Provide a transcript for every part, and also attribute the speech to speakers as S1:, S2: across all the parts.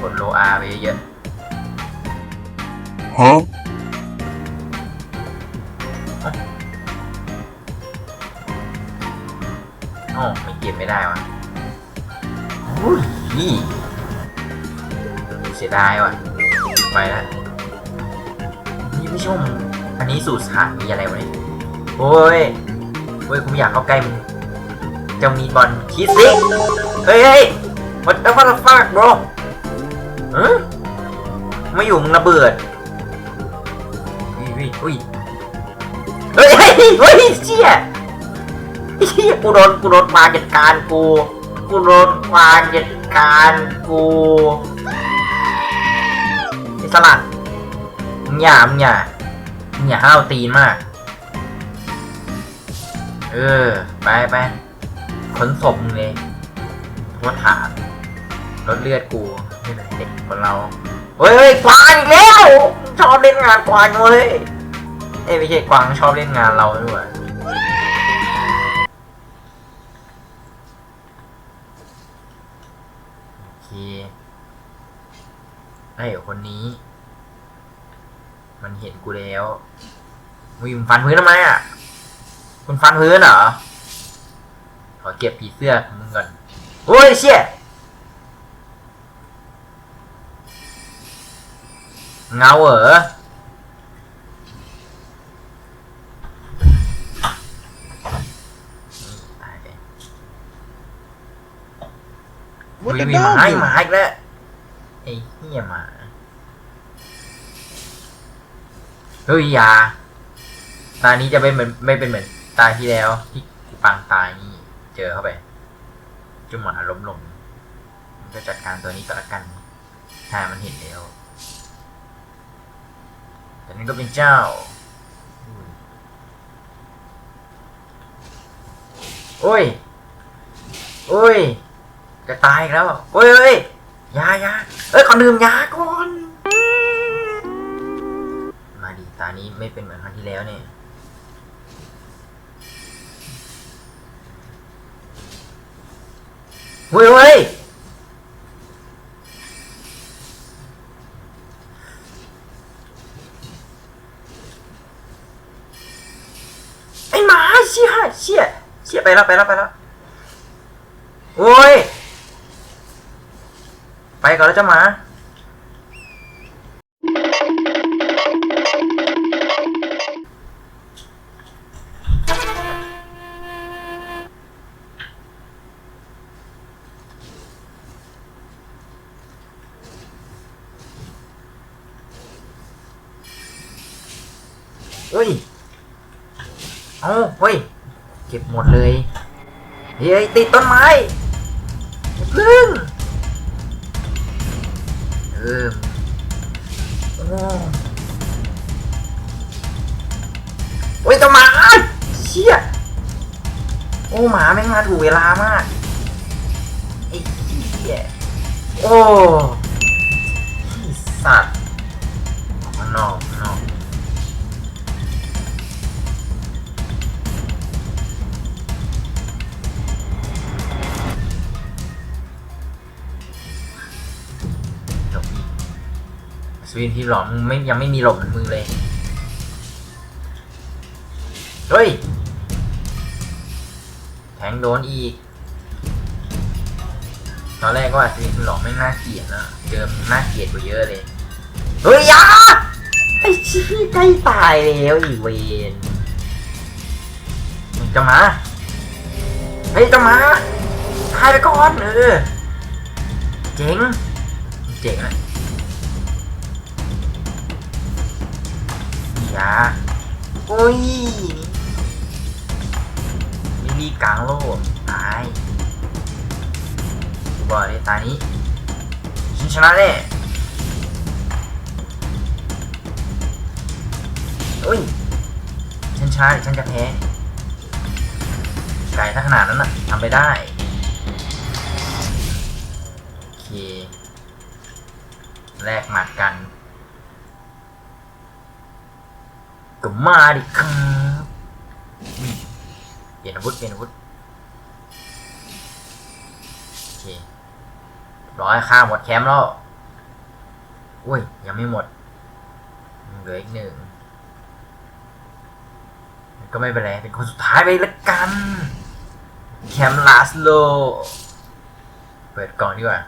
S1: กดโลอาไปเยอะ
S2: Huh?
S1: โอ้ไม่เก็บไม่ได้วะอุ้ยนี่เสียดายว่ะไปแล้วนี่ผู้ชมอันนี้สู่สถานีอะไรวะเนี่ยโอ้ยโอ้ยกูไม่อยากเข้าใกล้มึงเจ้ามีบอลคิดสิเฮ้ยเฮ้ย what the what the fuck bro เฮ้ยไม่อยู่มึงระเบิดอุ้ยอุ้ยเฮ้ยเฮ้ยเฮ้ยเชี่ยเฮียกูโดนกูโดนมาจัดการกูกูโดนมาจัดการกูไอ้สลัดมึงอย่ามึงอย่ามึงอย่าห้าวตีนมากเออ ไปไปขนศพมึงเลยโทษฐา ลดเลือดกูนี่แหละเด็กคนเราเฮ้ยกวางอีกแล้วชอบเล่นงานกวางเว้ยเอ้ยไม่ใช่กวางชอบเล่นงานเราด้วยโอเคไอ้คนนี้ มันเห็นกูแล้ววิมงฟันพื้นทำไมอะคุณฟันพื้นเหรอขอเก็บผีเสื้อมึงก่อนโอ้ยเชี่ย เงาเหรอตายไป
S2: What
S1: วิ
S2: the
S1: วหมา
S2: dog
S1: หมา
S2: do?
S1: อีกแล้วไอ้เหี้ยหมาเฮ้ยอยาตานี้จะไม่เหมือนไม่เป็นเหมือนตาที่แล้วที่กูปังตายนี่เจอเข้าไปจุหมาล้มลงมันจะจัดการตัวนี้ก็แล้วกันถ้ามันเห็นแล้วแต่ นี่ก็เป็นเจ้า โอ้ย โอ้ย จะตายแล้วอะเฮ้ยเฮ้ยยายาเอ้ยขอดื่มยาก่อน มาดีตานี้ไม่เป็นเหมือนครั้งที่แล้วเนี่ยเฮ้ยเฮ้ยไอหมาเชี่ยเชี่ย เชี่ยไปแล้วไปแล้วไปแล้วโอ้ย ไปก่อนแล้วเจ้าหมา เฮ้ยติดต้นไม้พึ่งเออโอ้โอ้ยเจ้าหมาเชี่ยโอ้หมาแม่งมาถูกเวลามากไอ้เหี้ยโอ้ วินที่หลอมึงไม่ยังไม่มีหลบเหมือนมึงเลย เฮ้ย แทงโดนอีก ตอนแรกก็ว่าสวินที่หลอมไม่น่าเกลียดนะเจอมน่าเกลียดกว่าเยอะเลย เฮ้ยอยาไอ้ชี้ใกล้ตายแล้วอีเวนมึงจะมาเฮ้ยจะมาตายไปก่อนเออ เจ๋ง เจ๋งนะ อย่าโอ้ยมิลีกลางโลกตายบอกเลยตานี้ฉันชนะแน่โอ้ยฉันชนะหรือฉันจะแพ้ไกลถ้าขนาดนั้นน่ะทำไปได้ โอเค แลกหมัดกัน ก็มาดิครับเปลี่ยนอาวุธเปลี่ยนอาวุธโอเคร้อยฆ่าหมดแคมป์แล้วอุ้ย ยังไม่หมดเหลืออีกหนึ่งก็ไม่เป็นไรเป็นคนสุดท้ายไปละกันแคมป์ลาสโล เปิดกล่องดีกว่า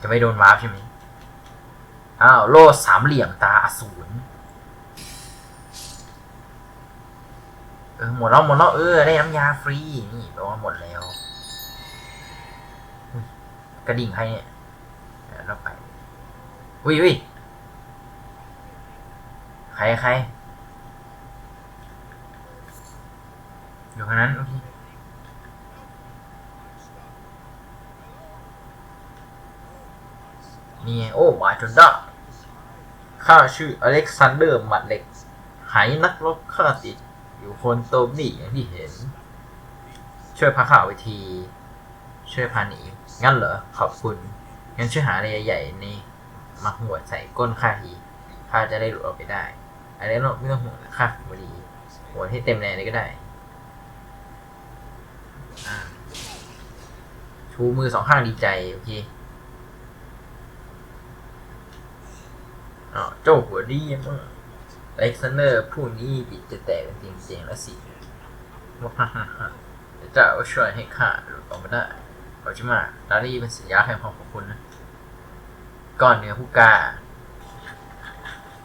S1: จะไม่โดนวาร์ปใช่ไหมอ้าว โล่สามเหลี่ยมตาอสูร เออหมดแล้วหมดแล้วเออได้น้ำยาฟรีนี่แปลว่าหมดแล้วกระดิ่งใครเนี่ยเดี๋ยวเราไปอุ้ยอุ้ยใครใครอยู่ข้างนั้นโอเคนี่ไงโอ้มาจนได้ข้าชื่ออเล็กซานเดอร์มัดเล็กหายนักรบข้าติด อยู่คนโตมนี่อย่างที่เห็น ช่วยพาข่าวไปที ช่วยพาหนีงั้นเหรอ ขอบคุณ งั้นช่วยหาอะไรใหญ่ๆนี่มาหัวใส่ก้นข้าทีข้าจะได้หลุดออกไปได้อะไรนไม่ต้องห่วงนะข้าฝึกมาดีหัวให้เต็มแรงเลยก็ได้ชูมือสองข้างดีใจ โอเคอ๋อเจ้าหัวดีมาก เล็กซานเดอร์ผู้นี้บิดจะแตกเป็นเตียงๆแล้วสิว้าฮ่าฮ่าฮ่าเดี๋ยวเจ้าช่วยให้ข้าหลุดออกมาได้ขอบคุณมากลารี่เป็นสัญญาแห่งความขอบคุณนะก้อนเนื้อผู้กล้า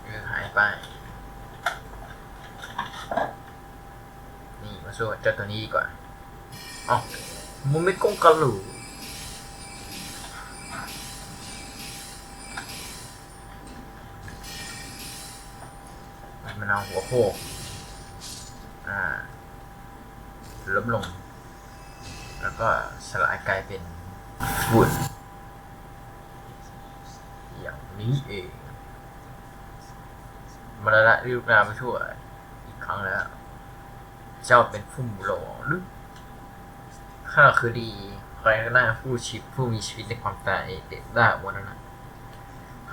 S1: เออหายไป นี่มาสู้กับเจ้าตัวนี้ดีกว่าอ๋อมึงไม่กงกะหลู มันเอาหัวโคกอ่าลบลง แล้วก็สลายกลายเป็นฝุ่นอย่างนี้เองมรณะรีบนาไปชั่วอีกครั้งแล้ว เจ้าเป็นผู้หลงหรือข้าคือดีใครก็ได้ผู้ชีพผู้มีชีวิตในความตายเด็ดได้วันนั้น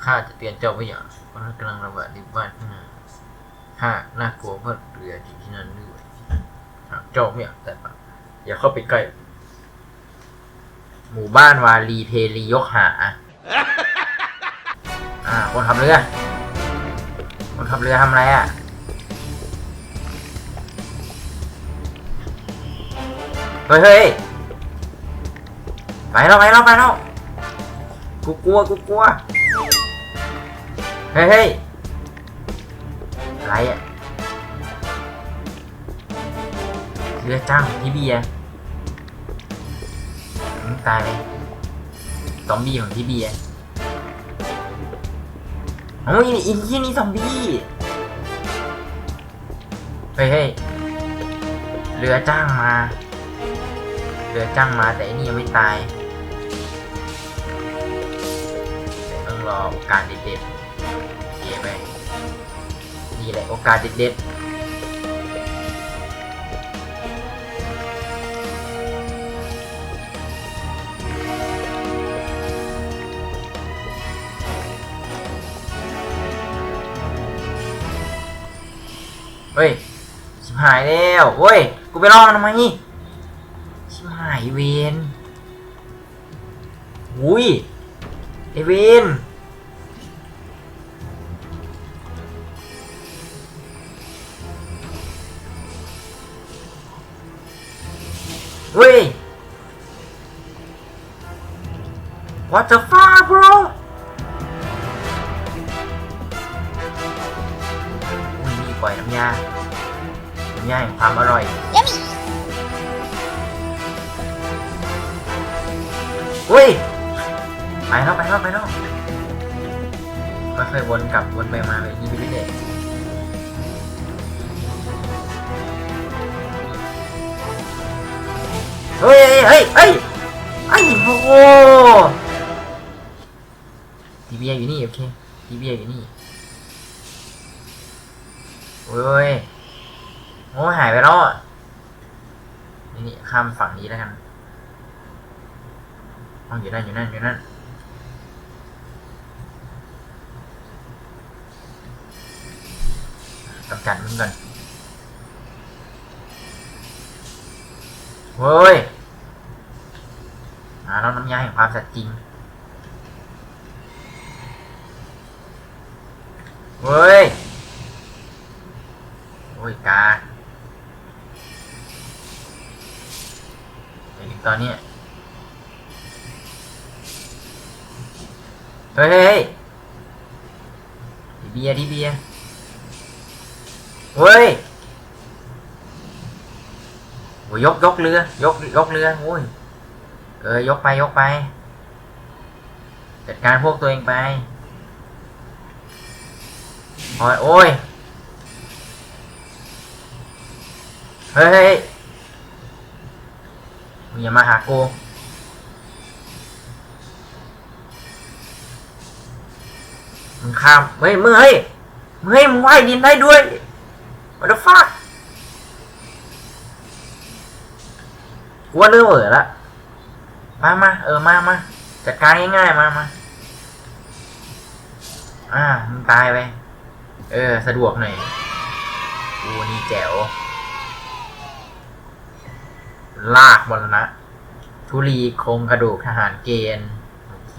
S1: ข้าจะเตือนเจ้าไว้อย่างเพราะมันกำลังระบาดในบ้านข้างหน้า ข้าน่ากลัวเพราะเรืออยู่ที่นั่นด้วยเจ้าไม่อยากแต่ปะอย่าเข้าไปใกล้หมู่บ้านวาลีเพลียกหา อ่า คนขับเรือ คนขับเรือทำอะไรอะ เฮ้ยเฮ้ยไปแล้วไปแล้วไปแล้วกูกลัวกูกลัว เฮ้ยเฮ้ย ไรอะเรือจ้างพี่เบียร์ตายเลยซอมบี้ของพี่เบียร์โอ้ยอีกที่นี่ซอมบี้ เฮ้ยเฮ้ยเรือจ้างมา เรือจ้างมาแต่อันนี่ยังไม่ตาย ต้องรอโอกาสเด็ดๆเกียไป แหละโอกาสเด็ดๆเฮ้ยชิบหายแล้วเว้ย กูไปรอมันทำไมชิบหายเวนอุ้ยไอเวน เว้ย What the fuck bro อุ้ยนี่ปล่อยน้ำยา น้ำยาแห่งความอร่อย เฮ้ย ไปแล้วไปแล้วไปแล้วค่อยๆวนกลับวนไปมาแบบนี้ไปเรื่อย เฮ้ยเฮ้ยเฮ้ยไอ้โอ้โหทีเบียอยู่นี่โอเคทีเบียอยู่นี่โอ้ยโอ้หายไปแล้วนี่นี่ข้ามฝั่งนี้แล้วกันอ๋ออยู่นั่นอยู่นั่นอยู่นั่นกำจัดมึงก่อน เฮ้ยมาแล้วน้ำยาแห่งความสัตย์จริงเฮ้ย โอ้ยกาไปถึงตอนเนี้ยเฮ้ยเฮ้ยที่เบียร์ที่เบียร์เฮ้ย ยยกยกเรือยกยกเรือโอ้ยเออยกไปยกไป จัดการพวกตัวเองไปโอ้ยโอ้ยเฮ้ยเฮ้ยมึงอย่ามาหากูมึงข้ามเฮ้ยมึงเฮ้ยมึงเฮ้ยมึงว่ายดินได้ด้วย what the fuck กูว่าเรื่องเออละมามาเออมามาจัดการง่ายๆมามาอ่ามึงตายไป เออ สะดวกหน่อยกูนี่แจ๋ว ลากบอลนะ ทุลีโครงกระดูกทหารเกณฑ์ โอเค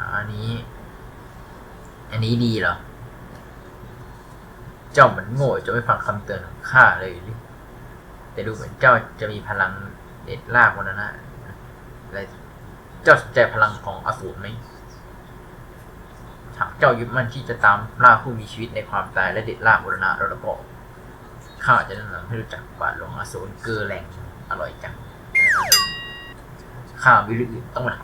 S1: อันนี้ อันนี้ดีเหรอ เจ้าเหมือนโง่จะไม่ฟังคำเตือนของข้าเลยหรือ แต่ดูเหมือนเจ้าจะมีพลังเด็ดลากบอลนะอะไรเจ้าสนใจพลังของอสูรไหมหากเจ้ายึดมั่นที่จะตามล่าผู้มีชีวิตในความตายและเด็ดลากบรณะแล้วแล้วก็ข้าจะแนะนำให้รู้จักบาทหลวงอสูรเกลือแรงอร่อยจังข้าวิริอื่นต้องมา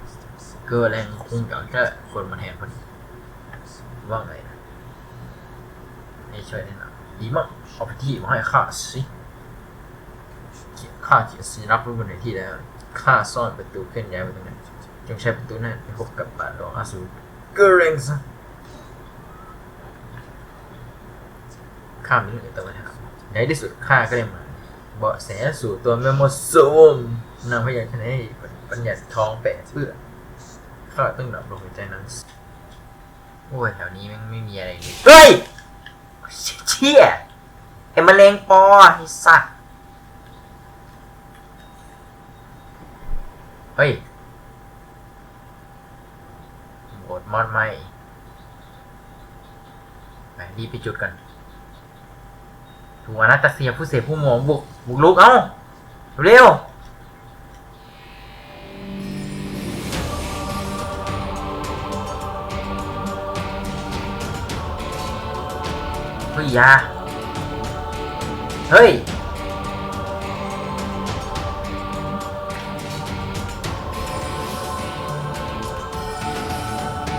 S1: เกลือแรงคงอยากจะคนมาแทนพอดีว่าไงนะให้ช่วยแนะนำดีมากเอาไปที่มาให้ข้าสิ ข้าเขียนสีรับรู้บนในที่แล้วข้าซ่อนประตูเคลื่อนย้ายไว้ตรงนั้นจงใช้ประตูนั้นไปพบกับบาทหลวงอาสูรเกรงซะข้ามีเรื่องอื่นต้องมาถามในที่สุดข้าก็ได้มา เบาะแสสู่ตัวแม่มดซูมนางพยาชนะให้ปัญญาท้องแปะเพื่อข้าต้องดับลมหายใจนั้นโอ้ยแถวนี้ม่งไม่มีอะไรเลยเฮ้ยเชี่ยไอ้มะเร็งปอไอ้สัตว์ เฮ้ยโหมดมอดไหมไปรีบไปจุดกันถูกอนาตาเซียผู้เสพผู้หมองบุกบุกลุกเอ้า เร็วเฮ้ยยาเฮ้ย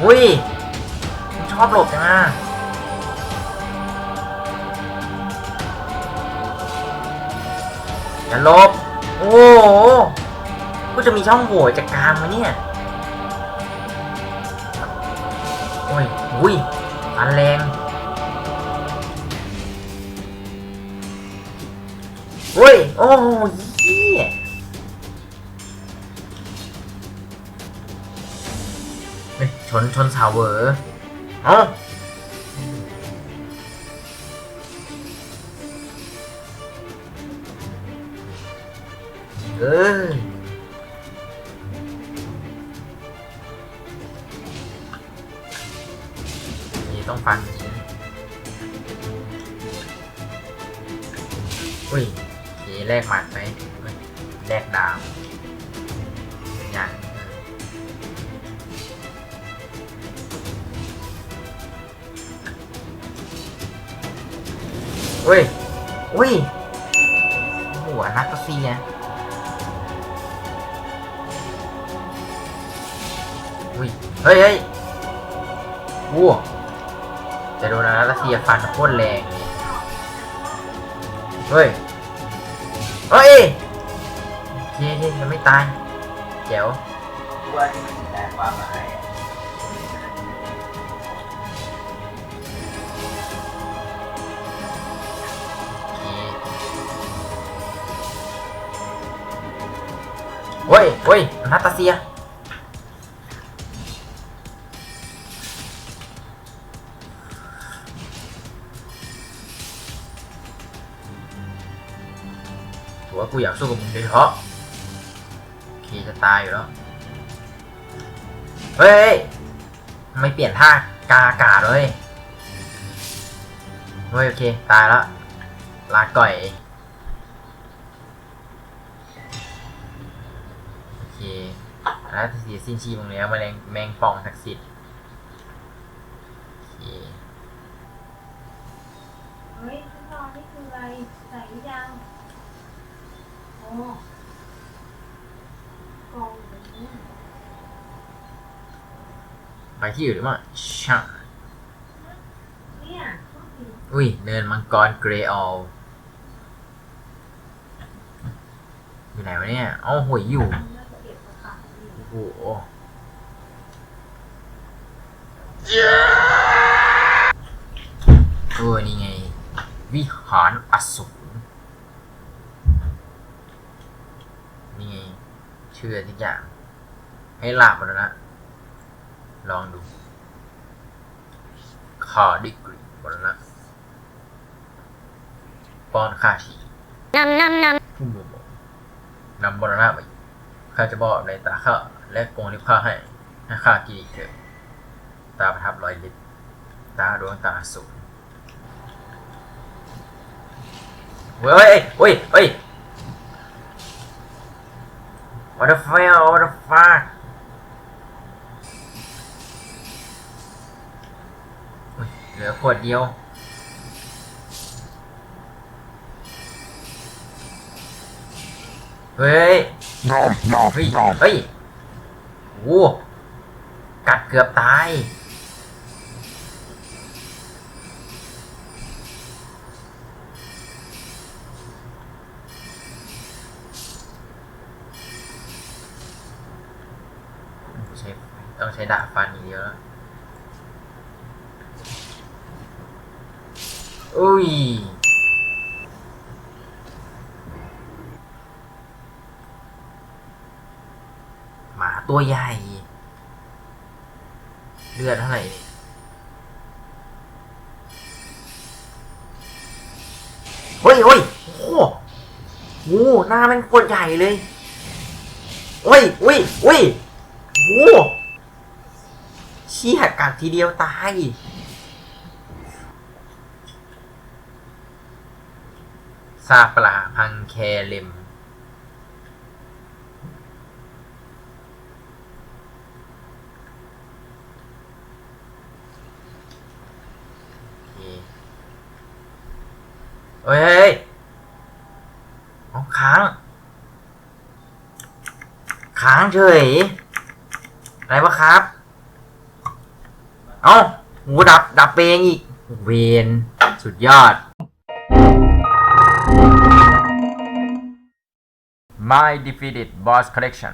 S1: อุ้ยชอบหลบจังอะอย่าลบ โอ้โหกูจะมีช่องโหว่จากกลางมาเนี่ย โอ้ยอุ้ยฟันแรง โอ้ย โอ้ย ชนชนเสาเหวอเอ้าเออนี่ต้องฟันจริงอุ้ยทีแรกหมัดไหมเฮ้ยแลกดาว ฮ้ยอุ้ยหัวนักเซียอุ้ยเฮ้ยเฮ้ยวัวจะโดนนาตาเซียฟันโคตรแรงเลยเฮ้ยเฮ้ยยังไม่ตายแจ๋ว
S2: ว่าที่มันแต่ความหมาย
S1: เฮ้ยเฮ้ยนาตาเซีย ถือว่ากูอยากสู้กับมึงโดยเฉพาะโอเคจะตายอยู่แล้ว เฮ้ย ไม่เปลี่ยนท่ากาอากาศเลย เฮ้ย โอเค ตายแล้วลาก่อย โอ เคแล้วเสียสิ้นชีพตรงนี้แมลงแมงป่องศักดิ์สิทธิ์โอเค
S3: เฮ้ยชุดนอนนี่คืออะไรใส่หรือยังโอ้กองอย่างนี้
S1: ไปที่อื่นหรือมั้งชา
S3: เนี่ยชอบกิน
S1: อุ้ย เนินมังกรเกรออลอยู่ไหนวะเนี่ยเอ้าหวยอยู่ โอ้โหเออนี่ไง วิหารอสูรนี่ไงชื่ออะไรทุกอย่าง ให้ลาบหมดแล้วนะ ลองดูคาดิกรีหมดแล้วนะป้อนข้าทีผู้มุมมองนำบรณะมาอีกข้าจะบอกในตาข้า และกรงลิบข้าให้ให้ข้ากินอีกเถิดตาประทับรอยลิบตาดวงตาสูงเว้ยเฮ้ยเฮ้ย what the fuck what the fuck เฮ้ยเหลือขวดเดียวเฮ้ย
S4: Nom, nom,
S1: เฮ้ย
S4: nom.
S1: เฮ้ย โอ้กัดเกือบตายใช้ต้องใช้ดาบฟันอย่างเดียวแล้วอุ้ย หมา ตัวใหญ่ เลือดเท่าไหร่เฮ้ยเฮ้ยโอ้โหหน้ามันโคตรใหญ่เลยเฮ้ยเฮ้ยเฮ้ยโอ้โหเชี่ยกัดทีเดียวตายซาปลาพังแคเลม โอเค เฮ้ยเฮ้ยเอาค้าง ค้างเฉย อะไรวะครับ เอ้าหูดับ ดับเองอีก เวนสุดยอด My defeated boss collection